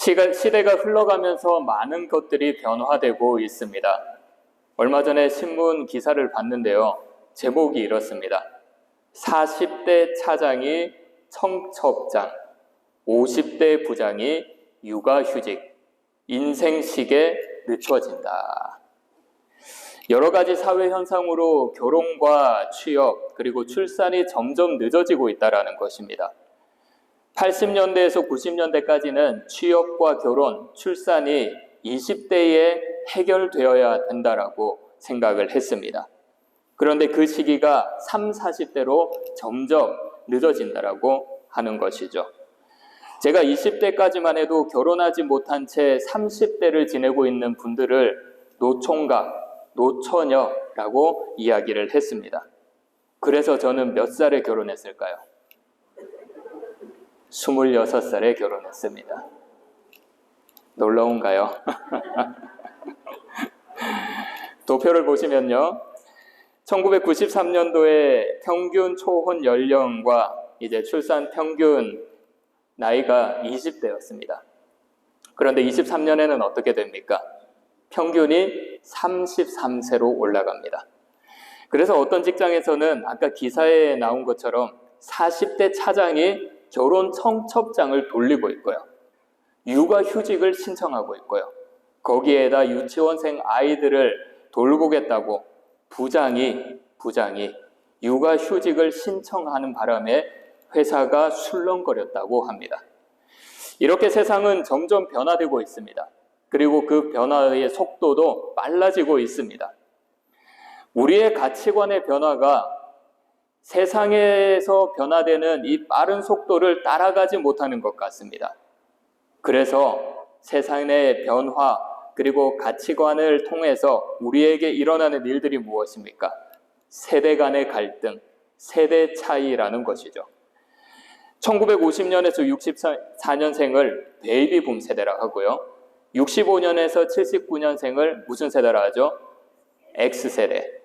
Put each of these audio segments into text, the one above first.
시대가 흘러가면서 많은 것들이 변화되고 있습니다. 얼마 전에 신문 기사를 봤는데요. 제목이 이렇습니다. 40대 차장이 청첩장, 50대 부장이 육아휴직, 인생식에 늦춰진다. 여러 가지 사회 현상으로 결혼과 취업 그리고 출산이 점점 늦어지고 있다라는 것입니다. 80년대에서 90년대까지는 취업과 결혼, 출산이 20대에 해결되어야 된다라고 생각을 했습니다. 그런데 그 시기가 3, 40대로 점점 늦어진다라고 하는 것이죠. 제가 20대까지만 해도 결혼하지 못한 채 30대를 지내고 있는 분들을 노총각, 노처녀라고 이야기를 했습니다. 그래서 저는 몇 살에 결혼했을까요? 26살에 결혼했습니다. 놀라운가요? 도표를 보시면요. 1993년도에 평균 초혼 연령과 이제 출산 평균 나이가 20대였습니다. 그런데 23년에는 어떻게 됩니까? 평균이 33세로 올라갑니다. 그래서 어떤 직장에서는 아까 기사에 나온 것처럼 40대 차장이 결혼 청첩장을 돌리고 있고요. 육아 휴직을 신청하고 있고요. 거기에다 유치원생 아이들을 돌보겠다고 부장이 부장이 육아 휴직을 신청하는 바람에 회사가 술렁거렸다고 합니다. 이렇게 세상은 점점 변화되고 있습니다. 그리고 그 변화의 속도도 빨라지고 있습니다. 우리의 가치관의 변화가 세상에서 변화되는 이 빠른 속도를 따라가지 못하는 것 같습니다. 그래서 세상의 변화 그리고 가치관을 통해서 우리에게 일어나는 일들이 무엇입니까? 세대 간의 갈등, 세대 차이라는 것이죠. 1950년에서 64년생을 베이비붐 세대라고 하고요. 65년에서 79년생을 무슨 세대라 하죠? X세대.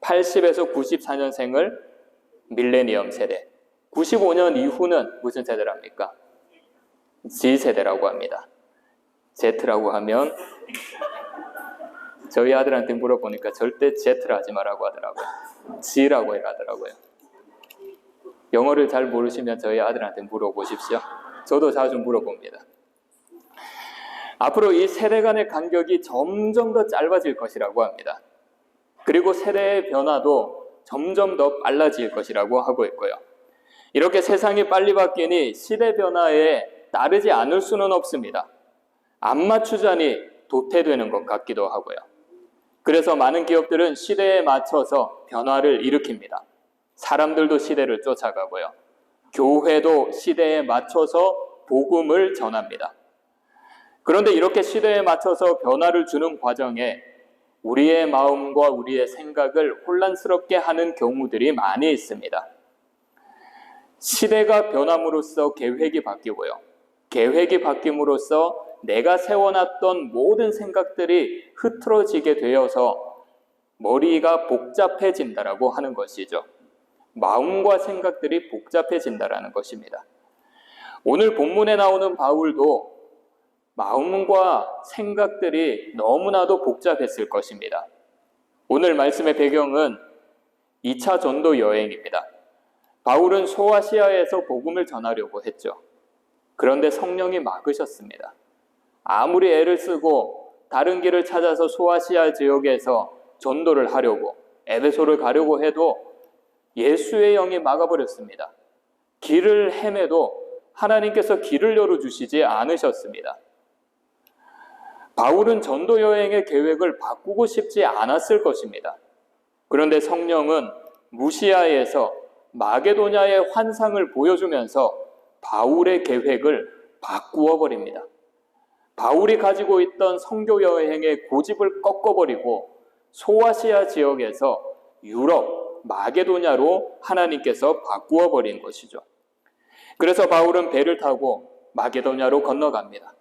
80에서 94년생을 밀레니엄 세대. 95년 이후는 무슨 세대랍니까? Z세대라고 합니다. Z라고 하면 저희 아들한테 물어보니까 절대 Z라 하지 말라고 하더라고요. G라고 하더라고요. 영어를 잘 모르시면 저희 아들한테 물어보십시오. 저도 자주 물어봅니다. 앞으로 이 세대 간의 간격이 점점 더 짧아질 것이라고 합니다. 그리고 세대의 변화도 점점 더 빨라질 것이라고 하고 있고요. 이렇게 세상이 빨리 바뀌니 시대 변화에 따르지 않을 수는 없습니다. 안 맞추자니 도태되는 것 같기도 하고요. 그래서 많은 기업들은 시대에 맞춰서 변화를 일으킵니다. 사람들도 시대를 쫓아가고요. 교회도 시대에 맞춰서 복음을 전합니다. 그런데 이렇게 시대에 맞춰서 변화를 주는 과정에 우리의 마음과 우리의 생각을 혼란스럽게 하는 경우들이 많이 있습니다. 시대가 변함으로써 계획이 바뀌고요. 계획이 바뀜으로써 내가 세워놨던 모든 생각들이 흐트러지게 되어서 머리가 복잡해진다라고 하는 것이죠. 마음과 생각들이 복잡해진다라는 것입니다. 오늘 본문에 나오는 바울도 마음과 생각들이 너무나도 복잡했을 것입니다. 오늘 말씀의 배경은 2차 전도 여행입니다. 바울은 소아시아에서 복음을 전하려고 했죠. 그런데 성령이 막으셨습니다. 아무리 애를 쓰고 다른 길을 찾아서 소아시아 지역에서 전도를 하려고 에베소를 가려고 해도 예수의 영이 막아버렸습니다. 길을 헤매도 하나님께서 길을 열어주시지 않으셨습니다. 바울은 전도 여행의 계획을 바꾸고 싶지 않았을 것입니다. 그런데 성령은 무시아에서 마게도냐의 환상을 보여주면서 바울의 계획을 바꾸어 버립니다. 바울이 가지고 있던 성교 여행의 고집을 꺾어버리고 소아시아 지역에서 유럽, 마게도냐로 하나님께서 바꾸어 버린 것이죠. 그래서 바울은 배를 타고 마게도냐로 건너갑니다.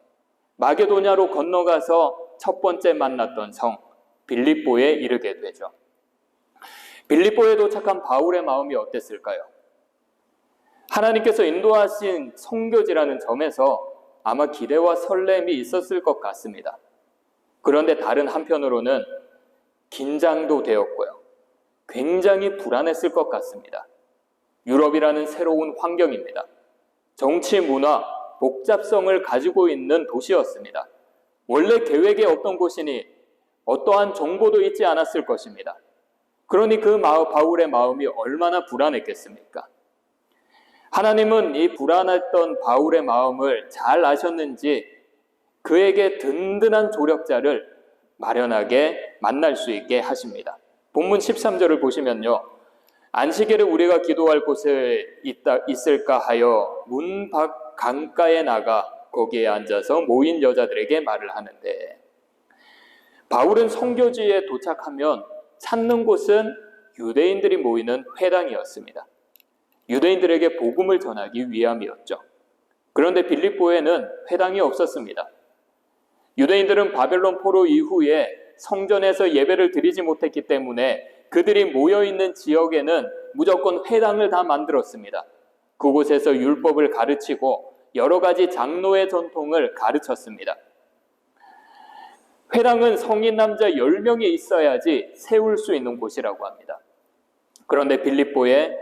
마게도냐로 건너가서 첫 번째 만났던 성 빌립보에 이르게 되죠. 빌립보에 도착한 바울의 마음이 어땠을까요? 하나님께서 인도하신 성교지라는 점에서 아마 기대와 설렘이 있었을 것 같습니다. 그런데 다른 한편으로는 긴장도 되었고요. 굉장히 불안했을 것 같습니다. 유럽이라는 새로운 환경입니다. 정치, 문화, 복잡성을 가지고 있는 도시였습니다. 원래 계획에 없던 곳이니 어떠한 정보도 있지 않았을 것입니다. 그러니 그 바울의 마음이 얼마나 불안했겠습니까? 하나님은 이 불안했던 바울의 마음을 잘 아셨는지 그에게 든든한 조력자를 마련하게 만날 수 있게 하십니다. 본문 13절을 보시면요. 안식일에 우리가 기도할 곳에 있다, 있을까 하여 문 밖 강가에 나가 거기에 앉아서 모인 여자들에게 말을 하는데 바울은 성교지에 도착하면 찾는 곳은 유대인들이 모이는 회당이었습니다. 유대인들에게 복음을 전하기 위함이었죠. 그런데 빌립보에는 회당이 없었습니다. 유대인들은 바벨론 포로 이후에 성전에서 예배를 드리지 못했기 때문에 그들이 모여 있는 지역에는 무조건 회당을 다 만들었습니다. 그곳에서 율법을 가르치고 여러 가지 장로의 전통을 가르쳤습니다. 회당은 성인 남자 10명이 있어야지 세울 수 있는 곳이라고 합니다. 그런데 빌립보에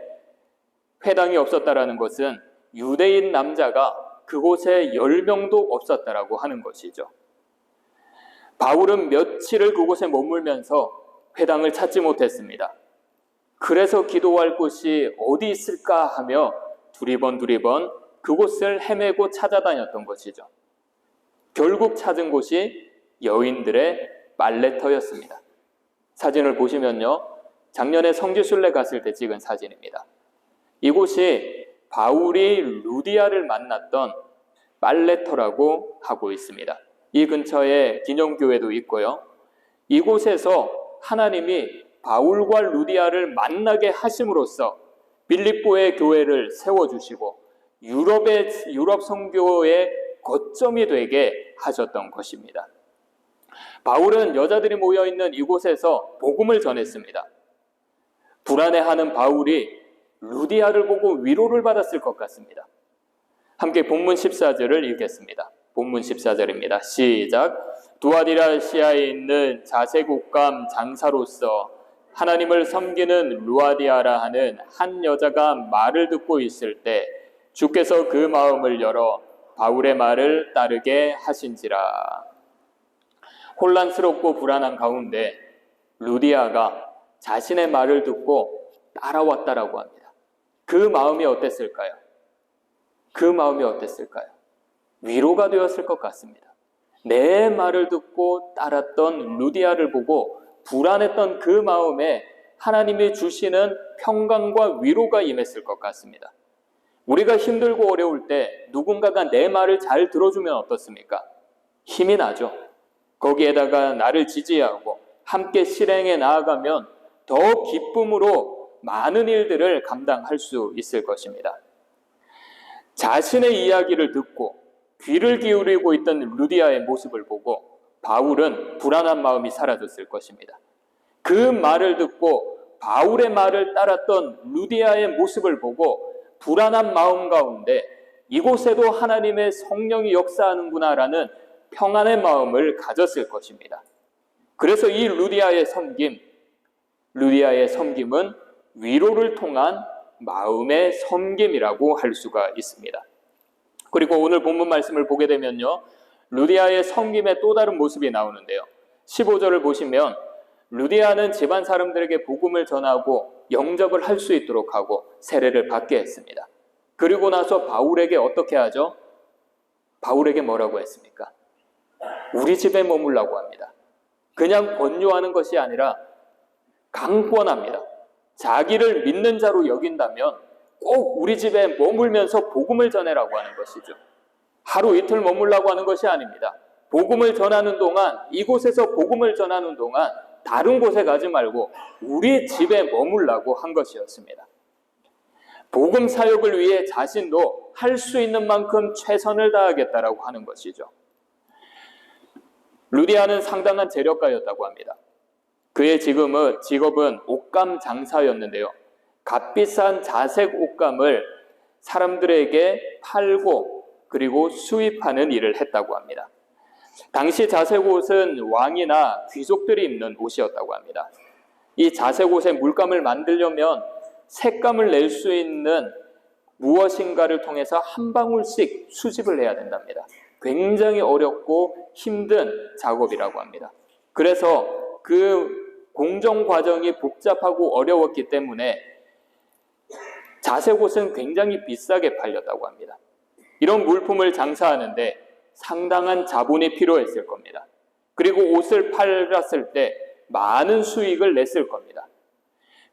회당이 없었다라는 것은 유대인 남자가 그곳에 10명도 없었다라고 하는 것이죠. 바울은 며칠을 그곳에 머물면서 회당을 찾지 못했습니다. 그래서 기도할 곳이 어디 있을까 하며 두리번 두리번 그곳을 헤매고 찾아다녔던 것이죠. 결국 찾은 곳이 여인들의 빨래터였습니다. 사진을 보시면요. 작년에 성지순례 갔을 때 찍은 사진입니다. 이곳이 바울이 루디아를 만났던 빨래터라고 하고 있습니다. 이 근처에 기념교회도 있고요. 이곳에서 하나님이 바울과 루디아를 만나게 하심으로써 빌립보의 교회를 세워주시고 유럽의 유럽 선교의 거점이 되게 하셨던 것입니다. 바울은 여자들이 모여 있는 이곳에서 복음을 전했습니다. 불안해하는 바울이 루디아를 보고 위로를 받았을 것 같습니다. 함께 본문 14절을 읽겠습니다. 본문 14절입니다. 시작. 두아디라시아에 있는 자세국감 장사로서 하나님을 섬기는 루아디아라 하는 한 여자가 말을 듣고 있을 때 주께서 그 마음을 열어 바울의 말을 따르게 하신지라. 혼란스럽고 불안한 가운데 루디아가 자신의 말을 듣고 따라왔다라고 합니다. 그 마음이 어땠을까요? 그 마음이 어땠을까요? 위로가 되었을 것 같습니다. 내 말을 듣고 따랐던 루디아를 보고 불안했던 그 마음에 하나님이 주시는 평강과 위로가 임했을 것 같습니다. 우리가 힘들고 어려울 때 누군가가 내 말을 잘 들어주면 어떻습니까? 힘이 나죠. 거기에다가 나를 지지하고 함께 실행해 나아가면 더 기쁨으로 많은 일들을 감당할 수 있을 것입니다. 자신의 이야기를 듣고 귀를 기울이고 있던 루디아의 모습을 보고 바울은 불안한 마음이 사라졌을 것입니다. 그 말을 듣고 바울의 말을 따랐던 루디아의 모습을 보고 불안한 마음 가운데 이곳에도 하나님의 성령이 역사하는구나라는 평안의 마음을 가졌을 것입니다. 그래서 이 루디아의 섬김, 루디아의 섬김은 위로를 통한 마음의 섬김이라고 할 수가 있습니다. 그리고 오늘 본문 말씀을 보게 되면요. 루디아의 섬김의 또 다른 모습이 나오는데요. 15절을 보시면 루디아는 집안 사람들에게 복음을 전하고 영접을 할 수 있도록 하고 세례를 받게 했습니다. 그리고 나서 바울에게 어떻게 하죠? 바울에게 뭐라고 했습니까? 우리 집에 머물라고 합니다. 그냥 권유하는 것이 아니라 강권합니다. 자기를 믿는 자로 여긴다면 꼭 우리 집에 머물면서 복음을 전해라고 하는 것이죠. 하루 이틀 머물라고 하는 것이 아닙니다. 복음을 전하는 동안 이곳에서 복음을 전하는 동안 다른 곳에 가지 말고 우리 집에 머물라고 한 것이었습니다. 복음 사역을 위해 자신도 할 수 있는 만큼 최선을 다하겠다라고 하는 것이죠. 루디아는 상당한 재력가였다고 합니다. 그의 지금은 직업은 옷감 장사였는데요. 값비싼 자색 옷감을 사람들에게 팔고 그리고 수입하는 일을 했다고 합니다. 당시 자색 옷은 왕이나 귀족들이 입는 옷이었다고 합니다. 이 자색 옷의 물감을 만들려면 색감을 낼 수 있는 무엇인가를 통해서 한 방울씩 수집을 해야 된답니다. 굉장히 어렵고 힘든 작업이라고 합니다. 그래서 그 공정 과정이 복잡하고 어려웠기 때문에 자색 옷은 굉장히 비싸게 팔렸다고 합니다. 이런 물품을 장사하는데 상당한 자본이 필요했을 겁니다. 그리고 옷을 팔았을 때 많은 수익을 냈을 겁니다.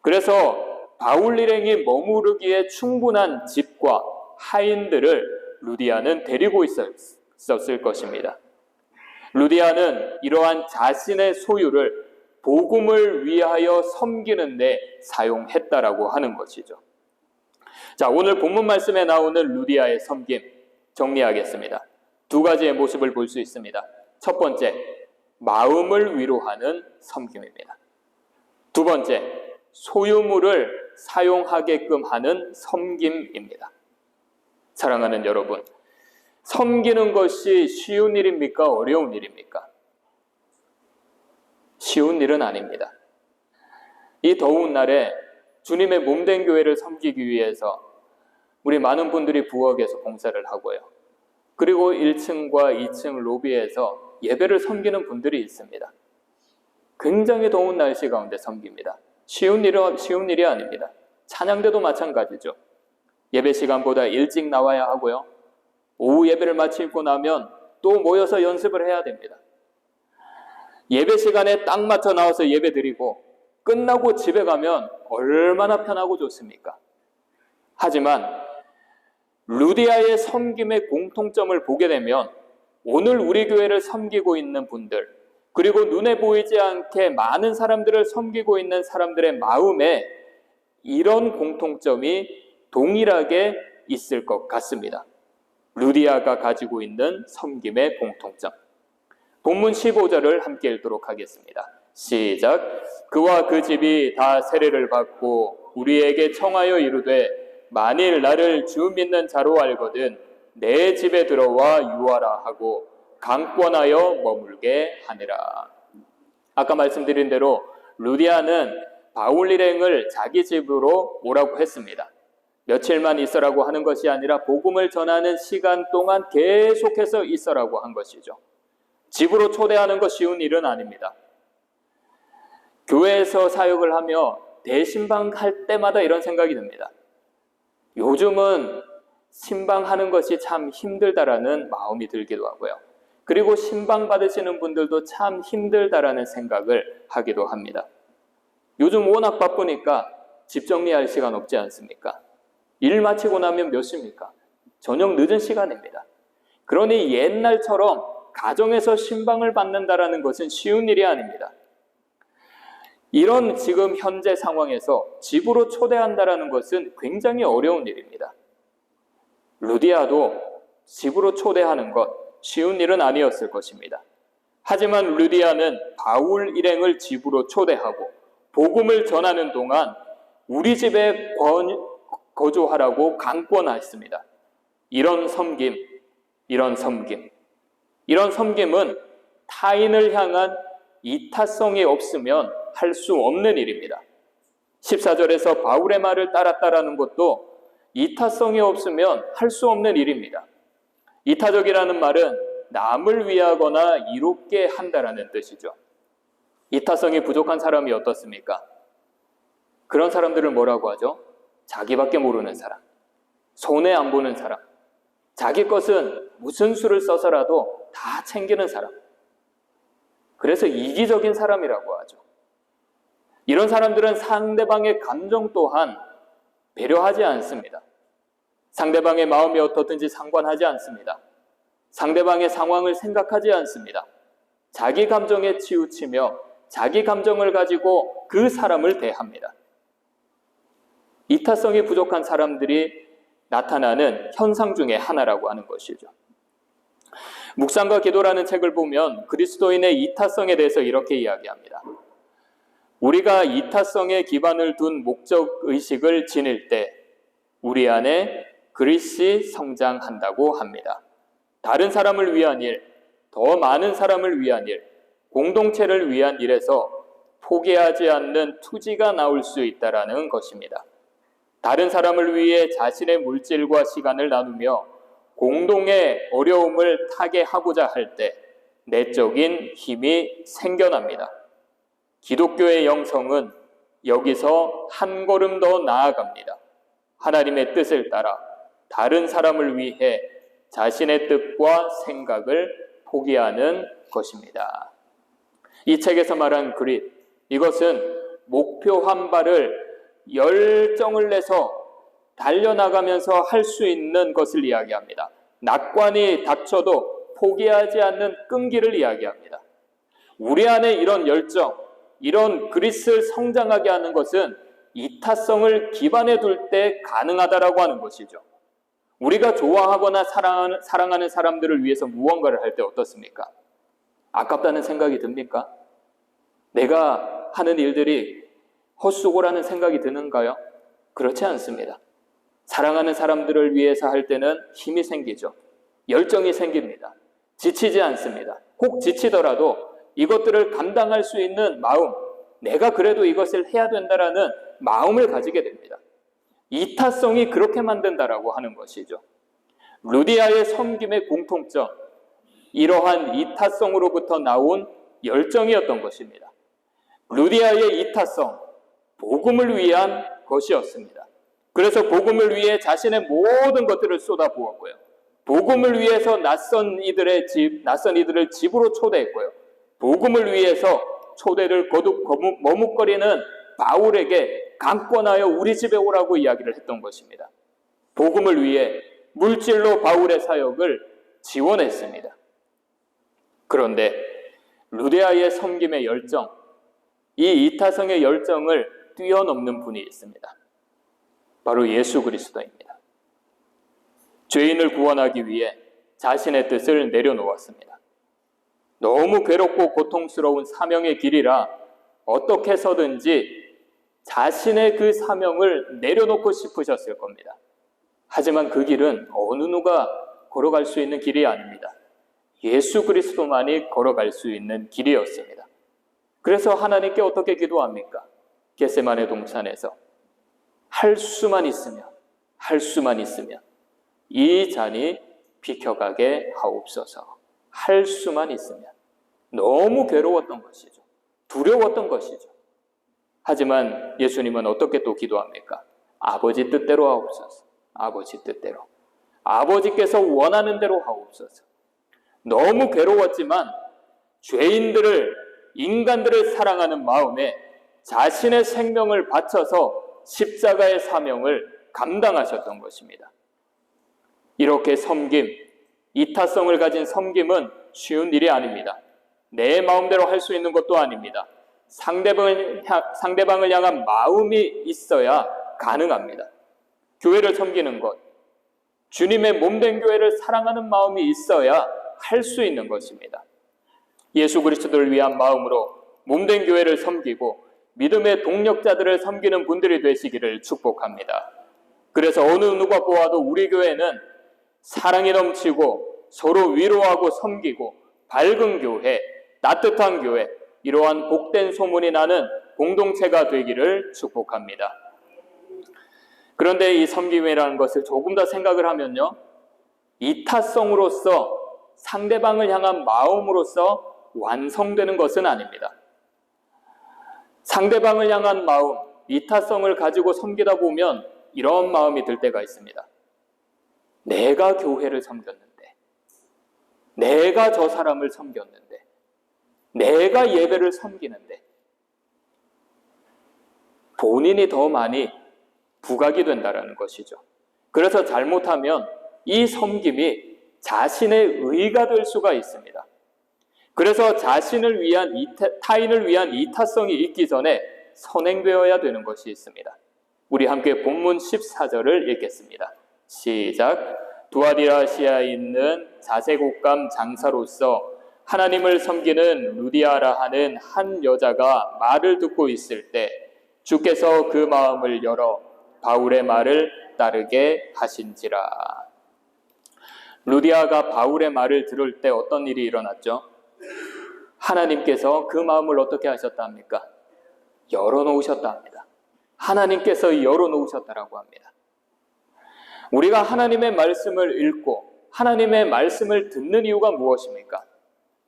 그래서 바울 일행이 머무르기에 충분한 집과 하인들을 루디아는 데리고 있었을 것입니다. 루디아는 이러한 자신의 소유를 복음을 위하여 섬기는데 사용했다라고 하는 것이죠. 자, 오늘 본문 말씀에 나오는 루디아의 섬김 정리하겠습니다. 두 가지의 모습을 볼 수 있습니다. 첫 번째, 마음을 위로하는 섬김입니다. 두 번째, 소유물을 사용하게끔 하는 섬김입니다. 사랑하는 여러분, 섬기는 것이 쉬운 일입니까? 어려운 일입니까? 쉬운 일은 아닙니다. 이 더운 날에 주님의 몸된 교회를 섬기기 위해서 우리 많은 분들이 부엌에서 봉사를 하고요. 그리고 1층과 2층 로비에서 예배를 섬기는 분들이 있습니다. 굉장히 더운 날씨 가운데 섬깁니다. 쉬운 일은 쉬운 일이 아닙니다. 찬양대도 마찬가지죠. 예배 시간보다 일찍 나와야 하고요. 오후 예배를 마치고 나면 또 모여서 연습을 해야 됩니다. 예배 시간에 딱 맞춰 나와서 예배 드리고 끝나고 집에 가면 얼마나 편하고 좋습니까? 하지만 루디아의 섬김의 공통점을 보게 되면 오늘 우리 교회를 섬기고 있는 분들 그리고 눈에 보이지 않게 많은 사람들을 섬기고 있는 사람들의 마음에 이런 공통점이 동일하게 있을 것 같습니다. 루디아가 가지고 있는 섬김의 공통점. 본문 15절을 함께 읽도록 하겠습니다. 시작. 그와 그 집이 다 세례를 받고 우리에게 청하여 이르되 만일 나를 주 믿는 자로 알거든 내 집에 들어와 유하라 하고 강권하여 머물게 하니라. 아까 말씀드린 대로 루디아는 바울 일행을 자기 집으로 오라고 했습니다. 며칠만 있어라고 하는 것이 아니라 복음을 전하는 시간 동안 계속해서 있어라고 한 것이죠. 집으로 초대하는 것 쉬운 일은 아닙니다. 교회에서 사역을 하며 대신방 할 때마다 이런 생각이 듭니다. 요즘은 신방하는 것이 참 힘들다라는 마음이 들기도 하고요. 그리고 신방 받으시는 분들도 참 힘들다라는 생각을 하기도 합니다. 요즘 워낙 바쁘니까 집 정리할 시간 없지 않습니까? 일 마치고 나면 몇 시입니까? 저녁 늦은 시간입니다. 그러니 옛날처럼 가정에서 신방을 받는다라는 것은 쉬운 일이 아닙니다. 이런 지금 현재 상황에서 집으로 초대한다라는 것은 굉장히 어려운 일입니다. 루디아도 집으로 초대하는 것 쉬운 일은 아니었을 것입니다. 하지만 루디아는 바울 일행을 집으로 초대하고 복음을 전하는 동안 우리 집에 거주하라고 강권하였습니다. 이런 섬김, 이런 섬김, 이런 섬김은 타인을 향한 이타성이 없으면 할 수 없는 일입니다. 14절에서 바울의 말을 따랐다라는 것도 이타성이 없으면 할 수 없는 일입니다. 이타적이라는 말은 남을 위하거나 이롭게 한다라는 뜻이죠. 이타성이 부족한 사람이 어떻습니까? 그런 사람들을 뭐라고 하죠? 자기밖에 모르는 사람. 손해 안 보는 사람. 자기 것은 무슨 수를 써서라도 다 챙기는 사람. 그래서 이기적인 사람이라고 하죠. 이런 사람들은 상대방의 감정 또한 배려하지 않습니다. 상대방의 마음이 어떻든지 상관하지 않습니다. 상대방의 상황을 생각하지 않습니다. 자기 감정에 치우치며 자기 감정을 가지고 그 사람을 대합니다. 이타성이 부족한 사람들이 나타나는 현상 중의 하나라고 하는 것이죠. 묵상과 기도라는 책을 보면 그리스도인의 이타성에 대해서 이렇게 이야기합니다. 우리가 이타성에 기반을 둔 목적 의식을 지닐 때 우리 안에 그리스 성장한다고 합니다. 다른 사람을 위한 일, 더 많은 사람을 위한 일, 공동체를 위한 일에서 포기하지 않는 투지가 나올 수 있다라는 것입니다. 다른 사람을 위해 자신의 물질과 시간을 나누며 공동의 어려움을 타게 하고자 할 때 내적인 힘이 생겨납니다. 기독교의 영성은 여기서 한 걸음 더 나아갑니다. 하나님의 뜻을 따라 다른 사람을 위해 자신의 뜻과 생각을 포기하는 것입니다. 이 책에서 말한 그릿, 이것은 목표 한 발을 열정을 내서 달려나가면서 할 수 있는 것을 이야기합니다. 낙관이 닥쳐도 포기하지 않는 끈기를 이야기합니다. 우리 안에 이런 열정, 이런 그리스를 성장하게 하는 것은 이타성을 기반에 둘 때 가능하다라고 하는 것이죠. 우리가 좋아하거나 사랑하는, 사랑하는 사람들을 위해서 무언가를 할 때 어떻습니까? 아깝다는 생각이 듭니까? 내가 하는 일들이 헛수고라는 생각이 드는가요? 그렇지 않습니다. 사랑하는 사람들을 위해서 할 때는 힘이 생기죠. 열정이 생깁니다. 지치지 않습니다. 혹 지치더라도 이것들을 감당할 수 있는 마음, 내가 그래도 이것을 해야 된다라는 마음을 가지게 됩니다. 이타성이 그렇게 만든다라고 하는 것이죠. 루디아의 섬김의 공통점, 이러한 이타성으로부터 나온 열정이었던 것입니다. 루디아의 이타성, 복음을 위한 것이었습니다. 그래서 복음을 위해 자신의 모든 것들을 쏟아부었고요. 복음을 위해서 낯선 이들의 집, 낯선 이들을 집으로 초대했고요. 복음을 위해서 초대를 거듭 머뭇거리는 바울에게 강권하여 우리 집에 오라고 이야기를 했던 것입니다. 복음을 위해 물질로 바울의 사역을 지원했습니다. 그런데 루데아의 섬김의 열정, 이 이타성의 열정을 뛰어넘는 분이 있습니다. 바로 예수 그리스도입니다. 죄인을 구원하기 위해 자신의 뜻을 내려놓았습니다. 너무 괴롭고 고통스러운 사명의 길이라 어떻게 해서든지 자신의 그 사명을 내려놓고 싶으셨을 겁니다. 하지만 그 길은 어느 누가 걸어갈 수 있는 길이 아닙니다. 예수 그리스도만이 걸어갈 수 있는 길이었습니다. 그래서 하나님께 어떻게 기도합니까? 겟세만의 동산에서 할 수만 있으면 할 수만 있으면 이 잔이 비켜가게 하옵소서. 할 수만 있으면 너무 괴로웠던 것이죠. 두려웠던 것이죠. 하지만 예수님은 어떻게 또 기도합니까? 아버지 뜻대로 하옵소서. 아버지 뜻대로. 아버지께서 원하는 대로 하옵소서. 너무 괴로웠지만 죄인들을, 인간들을 사랑하는 마음에 자신의 생명을 바쳐서 십자가의 사명을 감당하셨던 것입니다. 이렇게 섬김, 이타성을 가진 섬김은 쉬운 일이 아닙니다. 내 마음대로 할 수 있는 것도 아닙니다. 상대방을, 상대방을 향한 마음이 있어야 가능합니다. 교회를 섬기는 것, 주님의 몸된 교회를 사랑하는 마음이 있어야 할 수 있는 것입니다. 예수 그리스도를 위한 마음으로 몸된 교회를 섬기고 믿음의 동력자들을 섬기는 분들이 되시기를 축복합니다. 그래서 어느 누가 보아도 우리 교회는 사랑이 넘치고 서로 위로하고 섬기고 밝은 교회, 따뜻한 교회, 이러한 복된 소문이 나는 공동체가 되기를 축복합니다. 그런데 이 섬김이라는 것을 조금 더 생각을 하면요. 이타성으로서 상대방을 향한 마음으로서 완성되는 것은 아닙니다. 상대방을 향한 마음, 이타성을 가지고 섬기다 보면 이런 마음이 들 때가 있습니다. 내가 교회를 섬겼는데, 내가 저 사람을 섬겼는데, 내가 예배를 섬기는데 본인이 더 많이 부각이 된다는 것이죠. 그래서 잘못하면 이 섬김이 자신의 의가 될 수가 있습니다. 그래서 자신을 위한 이타, 타인을 위한 이타성이 있기 전에 선행되어야 되는 것이 있습니다. 우리 함께 본문 14절을 읽겠습니다. 시작. 두아디라시아에 있는 자세곡감 장사로서 하나님을 섬기는 루디아라 하는 한 여자가 말을 듣고 있을 때 주께서 그 마음을 열어 바울의 말을 따르게 하신지라. 루디아가 바울의 말을 들을 때 어떤 일이 일어났죠? 하나님께서 그 마음을 어떻게? 열어놓으셨다 합니다. 하나님께서 열어놓으셨다라고 합니다. 우리가 하나님의 말씀을 읽고 하나님의 말씀을 듣는 이유가 무엇입니까?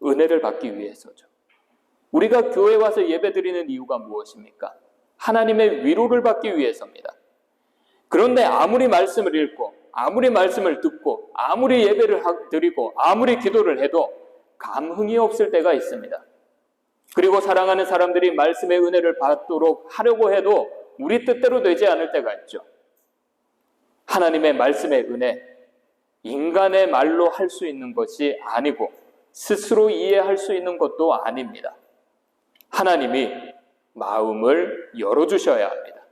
은혜를 받기 위해서죠. 우리가 교회 와서 예배 드리는 이유가 무엇입니까? 하나님의 위로를 받기 위해서입니다. 그런데 아무리 말씀을 읽고 아무리 말씀을 듣고 아무리 예배를 드리고 아무리 기도를 해도 감흥이 없을 때가 있습니다. 그리고 사랑하는 사람들이 말씀의 은혜를 받도록 하려고 해도 우리 뜻대로 되지 않을 때가 있죠. 하나님의 말씀의 은혜, 인간의 말로 할 수 있는 것이 아니고 스스로 이해할 수 있는 것도 아닙니다. 하나님이 마음을 열어주셔야 합니다.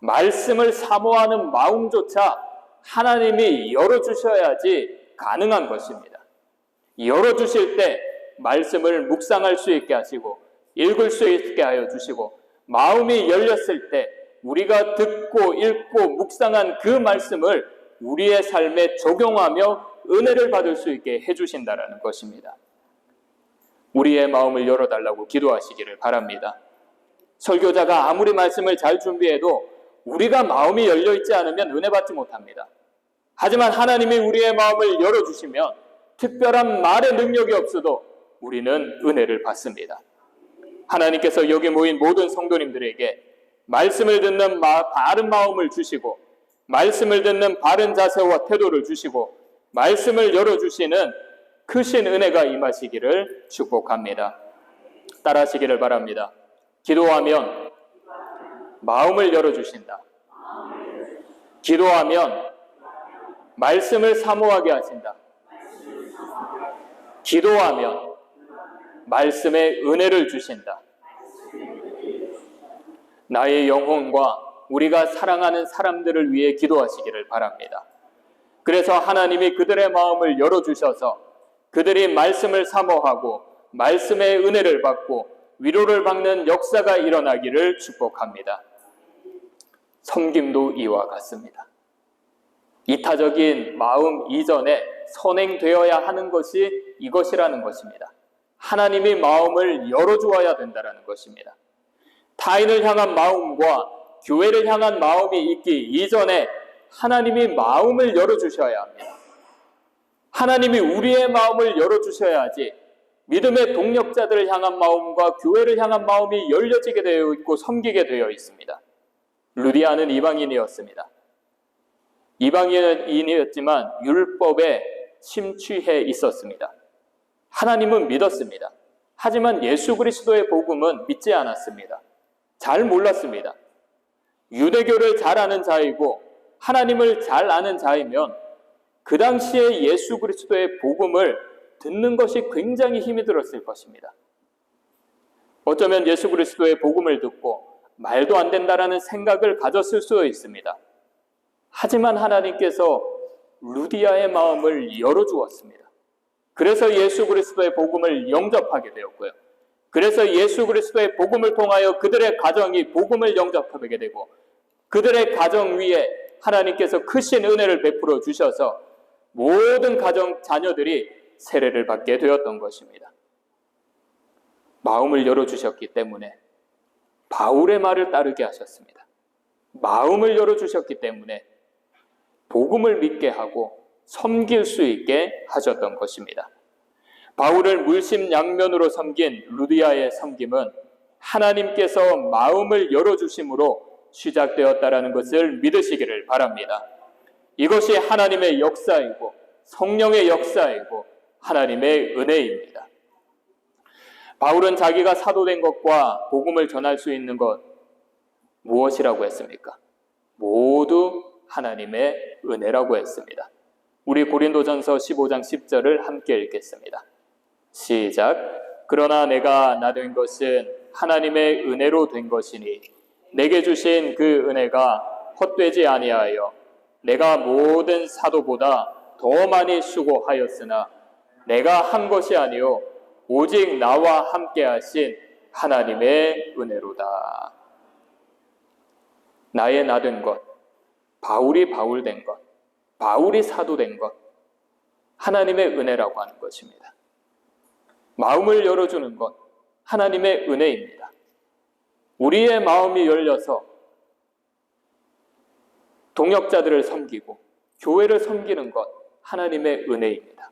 말씀을 사모하는 마음조차 하나님이 열어주셔야지 가능한 것입니다. 열어주실 때 말씀을 묵상할 수 있게 하시고 읽을 수 있게 하여 주시고 마음이 열렸을 때 우리가 듣고 읽고 묵상한 그 말씀을 우리의 삶에 적용하며 은혜를 받을 수 있게 해주신다라는 것입니다. 우리의 마음을 열어달라고 기도하시기를 바랍니다. 설교자가 아무리 말씀을 잘 준비해도 우리가 마음이 열려 있지 않으면 은혜 받지 못합니다. 하지만 하나님이 우리의 마음을 열어주시면 특별한 말의 능력이 없어도 우리는 은혜를 받습니다. 하나님께서 여기 모인 모든 성도님들에게 말씀을 듣는 바른 마음을 주시고 말씀을 듣는 바른 자세와 태도를 주시고 말씀을 열어주시는 크신 은혜가 임하시기를 축복합니다. 따라하시기를 바랍니다. 기도하면 마음을 열어주신다. 기도하면 말씀을 사모하게 하신다. 기도하면 말씀의 은혜를 주신다. 나의 영혼과 우리가 사랑하는 사람들을 위해 기도하시기를 바랍니다. 그래서 하나님이 그들의 마음을 열어주셔서 그들이 말씀을 사모하고 말씀의 은혜를 받고 위로를 받는 역사가 일어나기를 축복합니다. 섬김도 이와 같습니다. 이타적인 마음 이전에 선행되어야 하는 것이 이것이라는 것입니다. 하나님이 마음을 열어주어야 된다는 것입니다. 타인을 향한 마음과 교회를 향한 마음이 있기 이전에 하나님이 마음을 열어주셔야 합니다. 하나님이 우리의 마음을 열어주셔야지 믿음의 동력자들을 향한 마음과 교회를 향한 마음이 열려지게 되어 있고 섬기게 되어 있습니다. 루디아는 이방인이었습니다. 이방인이었지만 율법에 심취해 있었습니다. 하나님은 믿었습니다. 하지만 예수 그리스도의 복음은 믿지 않았습니다. 잘 몰랐습니다. 유대교를 잘 아는 자이고 하나님을 잘 아는 자이면 그 당시에 예수 그리스도의 복음을 듣는 것이 굉장히 힘이 들었을 것입니다. 어쩌면 예수 그리스도의 복음을 듣고 말도 안 된다라는 생각을 가졌을 수도 있습니다. 하지만 하나님께서 루디아의 마음을 열어주었습니다. 그래서 예수 그리스도의 복음을 영접하게 되었고요. 그래서 예수 그리스도의 복음을 통하여 그들의 가정이 복음을 영접하게 되고 그들의 가정 위에 하나님께서 크신 은혜를 베풀어 주셔서 모든 가정 자녀들이 세례를 받게 되었던 것입니다. 마음을 열어주셨기 때문에 바울의 말을 따르게 하셨습니다. 마음을 열어주셨기 때문에 복음을 믿게 하고 섬길 수 있게 하셨던 것입니다. 바울을 물심양면으로 섬긴 루디아의 섬김은 하나님께서 마음을 열어주심으로 시작되었다라는 것을 믿으시기를 바랍니다. 이것이 하나님의 역사이고 성령의 역사이고 하나님의 은혜입니다. 바울은 자기가 사도된 것과 복음을 전할 수 있는 것 무엇이라고 했습니까? 모두 하나님의 은혜라고 했습니다. 우리 고린도전서 15장 10절을 함께 읽겠습니다. 시작. 그러나 내가 나 된 것은 하나님의 은혜로 된 것이니 내게 주신 그 은혜가 헛되지 아니하여 내가 모든 사도보다 더 많이 수고하였으나 내가 한 것이 아니요 오직 나와 함께 하신 하나님의 은혜로다. 나의 나 된 것, 바울이 바울 된 것, 바울이 사도 된 것, 하나님의 은혜라고 하는 것입니다. 마음을 열어주는 것 하나님의 은혜입니다. 우리의 마음이 열려서 동역자들을 섬기고 교회를 섬기는 것 하나님의 은혜입니다.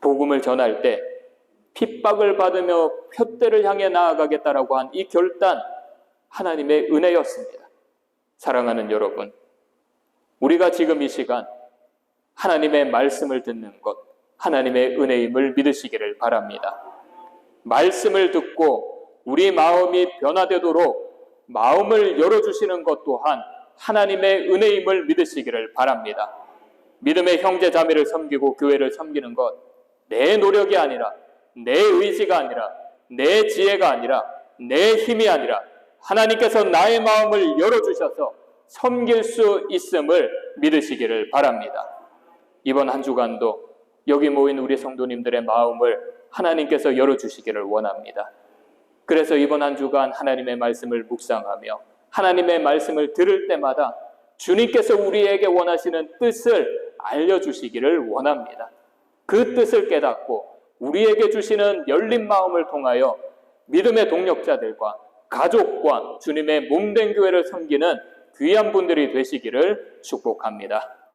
복음을 전할 때 핍박을 받으며 표대를 향해 나아가겠다라고 한 이 결단 하나님의 은혜였습니다. 사랑하는 여러분, 우리가 지금 이 시간 하나님의 말씀을 듣는 것 하나님의 은혜임을 믿으시기를 바랍니다. 말씀을 듣고 우리 마음이 변화되도록 마음을 열어주시는 것 또한 하나님의 은혜임을 믿으시기를 바랍니다. 믿음의 형제 자매를 섬기고 교회를 섬기는 것, 내 노력이 아니라, 내 의지가 아니라, 내 지혜가 아니라, 내 힘이 아니라, 하나님께서 나의 마음을 열어주셔서 섬길 수 있음을 믿으시기를 바랍니다. 이번 한 주간도 여기 모인 우리 성도님들의 마음을 하나님께서 열어주시기를 원합니다. 그래서 이번 한 주간 하나님의 말씀을 묵상하며 하나님의 말씀을 들을 때마다 주님께서 우리에게 원하시는 뜻을 알려주시기를 원합니다. 그 뜻을 깨닫고 우리에게 주시는 열린 마음을 통하여 믿음의 동력자들과 가족과 주님의 몸된 교회를 섬기는 귀한 분들이 되시기를 축복합니다.